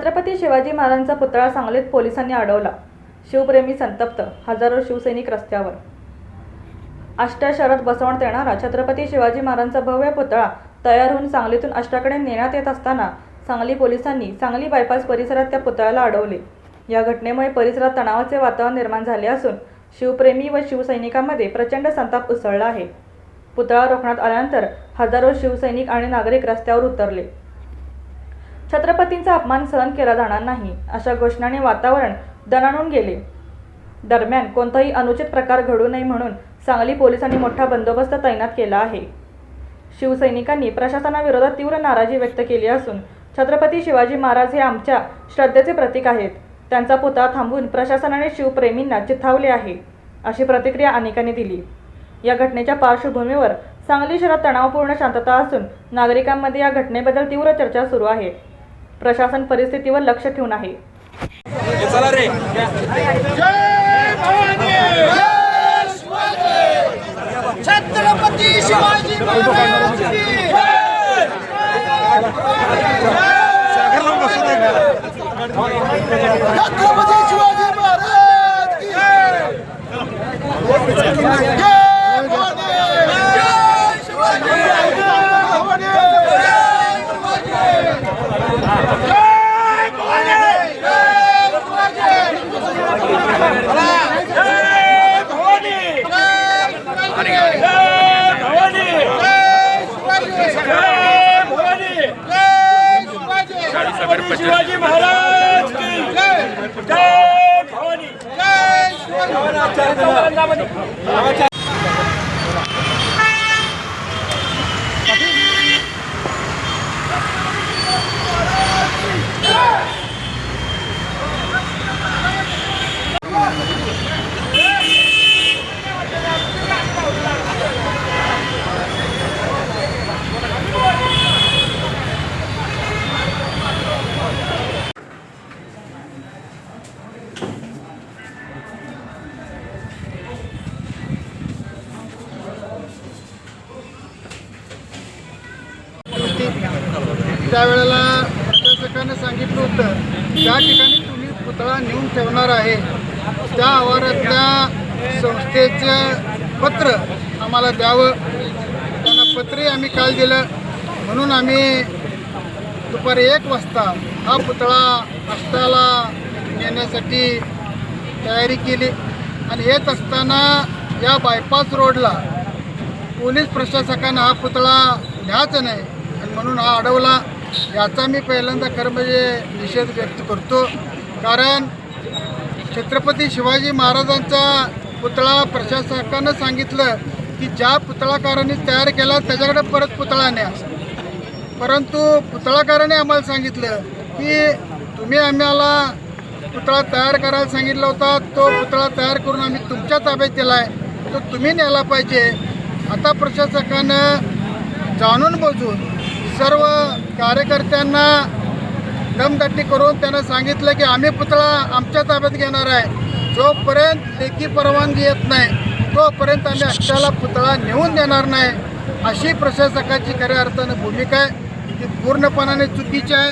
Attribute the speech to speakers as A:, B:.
A: छत्रपती शिवाजी महाराजांचा पुतळा सांगलीत पोलिसांनी अडवला. शिवप्रेमी संतप्त हजारो शिवसैनिक रस्त्यावर. आष्ट्या शहरात बसवण्यात येणारा छत्रपती शिवाजी महाराजांचा भव्य पुतळा तयार होऊन सांगलीतून आष्ट्याकडे नेण्यात येत असताना सांगली पोलिसांनी सांगली बायपास परिसरात त्या पुतळ्याला अडवले. या घटनेमुळे परिसरात तणावाचे वातावरण निर्माण झाले असून शिवप्रेमी व शिवसैनिकांमध्ये प्रचंड संताप उसळला आहे. पुतळा रोखण्यात आल्यानंतर हजारो शिवसैनिक आणि नागरिक रस्त्यावर उतरले. छत्रपतींचा अपमान सहन केला जाणार नाही अशा घोषणाने वातावरण दणाणून गेले. दरम्यान कोणताही अनुचित प्रकार घडू नये म्हणून सांगली पोलिसांनी मोठा बंदोबस्त तैनात केला आहे. शिवसैनिकांनी प्रशासनाविरोधात तीव्र नाराजी व्यक्त केली असून छत्रपती शिवाजी महाराज हे आमच्या श्रद्धेचे प्रतीक आहेत. त्यांचा पुतळा थांबवून प्रशासनाने शिवप्रेमींना चिथावले आहे अशी प्रतिक्रिया अनेकांनी दिली. या घटनेच्या पार्श्वभूमीवर सांगली शहरात तणावपूर्ण शांतता असून नागरिकांमध्ये या घटनेबद्दल तीव्र चर्चा सुरू आहे. प्रशासन परिस्थितीवर लक्ष ठेवून आहे.
B: छत्रपती शिवाजी महाराज की छत्रपती शिवाजी महाराज की जय भवानी! जय शिवाजी! जय भवानी! जय भवानी! जय
C: शिवाजी महाराज की जय भवानी जय शिवाजी
B: त्यावेळेला प्रशासकाने सांगितलं होतं त्या ठिकाणी तुम्ही पुतळा नेऊन ठेवणार आहे त्या आवारातल्या संस्थेचं पत्र आम्हाला द्यावं. त्यांना पत्रही आम्ही काल दिलं. म्हणून आम्ही दुपारी एक वाजता हा पुतळा अष्टाला नेण्यासाठी तयारी केली. आणि येत असताना या बायपास रोडला पोलीस प्रशासकानं हा पुतळा घ्यायचा नाही आणि म्हणून हा अडवला. याचा मी पहिल्यांदा खरं म्हणजे निषेध व्यक्त करतो. कारण छत्रपती शिवाजी महाराजांचा पुतळा प्रशासकानं सांगितलं की ज्या पुतळाकारांनी तयार केला त्याच्याकडे परत पुतळा न्या. परंतु पुतळाकाराने आम्हाला सांगितलं की तुम्ही आम्हाला पुतळा तयार करायला सांगितला होता तो पुतळा तयार करून आम्ही तुमच्या ताब्यात दिला आहे तो तुम्ही न्यायला पाहिजे. आता प्रशासकानं जाणून बजून सर्व कार्यकर्त्यांना दमदट्टी करून त्यांना सांगितलं की आम्ही पुतळा आमच्या ताब्यात घेणार आहे. जोपर्यंत लेखी परवानगी येत नाही तोपर्यंत आम्ही अक्षाला पुतळा नेऊन देणार नाही अशी प्रशासकाची खऱ्या अर्थानं भूमिका आहे ती पूर्णपणाने चुकीची आहे.